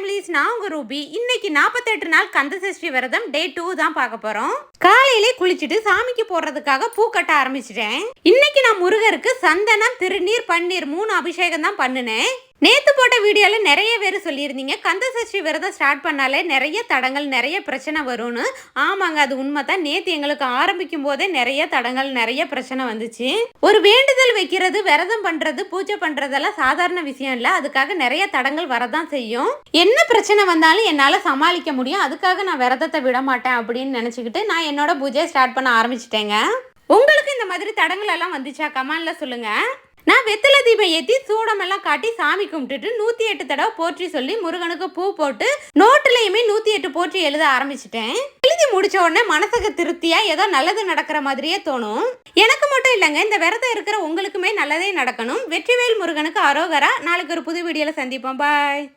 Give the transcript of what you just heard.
Families நான் உங்க Ruby. இன்னைக்கு நாற்பத்தெட்டு நாள் கந்த சஷ்டி விரதம் டே டூ தான் பார்க்க போறோம். காலையிலே குளிச்சுட்டு சாமிக்கு போடுறதுக்காக பூ கட்ட ஆரம்பிச்சிட்டேன். இன்னைக்கு நான் முருகருக்கு சந்தனம் திருநீர் பன்னீர் மூணு அபிஷேகம் தான் பண்ணினேன். நேற்று போட்ட வீடியோவில் நிறைய பேர் சொல்லியிருந்தீங்க. கந்த சஷ்டி விரதம் ஸ்டார்ட் பண்ணாலே நிறைய தடங்கள் நிறைய பிரச்சனை வரும்னு. ஆமாங்க அது உண்மை தான் நேற்று எங்களுக்கு ஆரம்பிக்கும் போதே நிறைய தடங்கள் நிறைய பிரச்சனை வந்துச்சு. ஒரு வேண்டுதல் வைக்கிறது விரதம் பண்ணுறது பூஜை பண்ணுறதெல்லாம் சாதாரண விஷயம் இல்லை. அதுக்காக நிறைய தடங்கள் வரதான் செய்யும். என்ன பிரச்சனை வந்தாலும் என்னால் சமாளிக்க முடியும். அதுக்காக நான் விரதத்தை விட மாட்டேன் அப்படின்னு நினச்சிக்கிட்டு நான் என்னோட பூஜையை ஸ்டார்ட் பண்ண ஆரம்பிச்சிட்டேங்க. உங்களுக்கு இந்த மாதிரி தடங்கள் எல்லாம் வந்துச்சா? கமான்ல சொல்லுங்கள் நான் வெத்தலை தீபம் ஏற்றி சூடமெல்லாம் காட்டி சாமி கும்பிட்டுட்டு நூற்றி எட்டு தடவை போற்றி சொல்லி முருகனுக்கு பூ போட்டு நோட்டுலையுமே நூற்றி எட்டு போற்றி எழுத ஆரம்பிச்சிட்டேன். எழுதி முடிச்ச உடனே மனசுக்கு திருப்தியாக ஏதோ நல்லது நடக்கிற மாதிரியே தோணும். எனக்கு மட்டும் இல்லைங்க இந்த விரதம் இருக்கிற உங்களுக்குமே நல்லதே நடக்கணும். வெற்றிவேல் முருகனுக்கு அரோகரா நாளைக்கு ஒரு புது வீடியோவில் சந்திப்போம். பாய்